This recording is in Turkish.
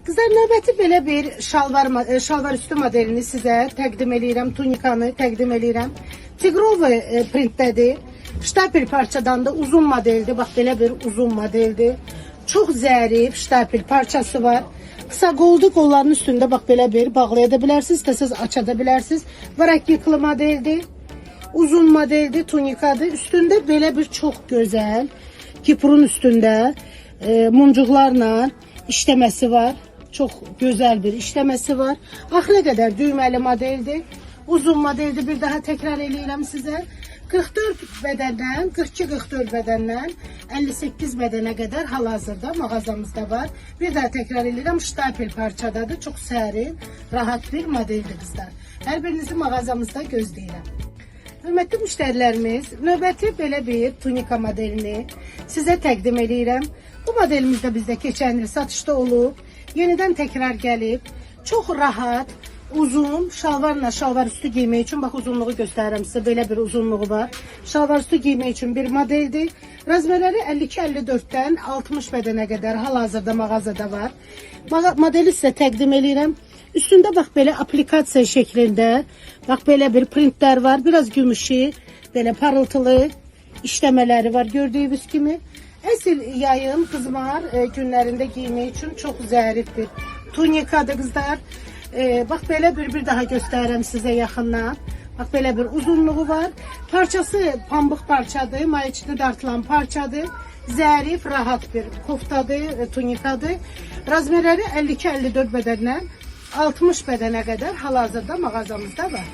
Qızlar növbəti belə bir şalvar e, şalvar üstü modelini sizə təqdim eləyirəm. Tunikanı təqdim eləyirəm. Tigrovi e, printdədir. Ştapel parçadan da uzun modeldir. Bax belə bir uzun modeldir. Çox zərif ştapel parçası var. Qısa qoldu qolların üstündə bax belə bir bağlaya da bilərsiniz, istəsəz aça da bilərsiniz. Varak yıkılı modeldir. Uzun modeldir, tunikadır. Üstündə belə bir çox gözəl kipurun üstündə e, muncuqlarla işləməsi var. Çox gözəl bir işləməsi var. Axıra qədər düyməli modeldir. Uzun modeldir. Bir daha təkrar eləyirəm sizə. 44 bədəndən, 42-44 bədəndən 58 bədənə qədər hal-hazırda mağazamızda var. Bir daha təkrar edirəm, ştapel parçadadır. Çox sərin, rahat bir modeldir qızlar. Hər birinizi mağazamızda gözləyirəm. Hörmətli müştərilərimiz, növbəti belə bir tunika modelini sizə təqdim eləyirəm. Bu modelimiz də bizdə keçən il satışda olub, yenidən təkrar gəlib. Çox rahat, uzun, şalvarla şalvar üstü giymək üçün, bax uzunluğu göstərirəm sizə, belə bir uzunluğu var. Şalvar üstü giymək üçün bir modeldir. Razmerləri 52-54-dən 60 bədənə qədər hal-hazırda mağazada var. Modeli sizə təqdim eləyirəm. Üstündə bax belə aplikasiya şəklində, bax belə bir printlər var. Biraz gümüşü, belə parıltılı işləmələri var gördüyünüz kimi. Əsl yayın qızmar e, günlərində giymək üçün çox zərif bir tunikadır qızlar. E, bax belə bir bir daha göstərirəm sizə yaxından. Bax belə bir uzunluğu var. Parçası pambıq parçadır, mayeçində dartılan parçadır. Zərif, rahat bir koftadır, e, tunikadır. Razmerləri 52-54 bədəndən 60 bədənə qədər hal-hazırda mağazamızda var.